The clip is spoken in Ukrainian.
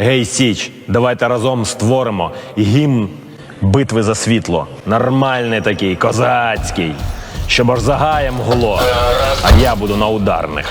Гей, Січ, давайте разом створимо гімн битви за світло. Нормальний такий, козацький. Щоб аж загаєм гуло. А я буду на ударних.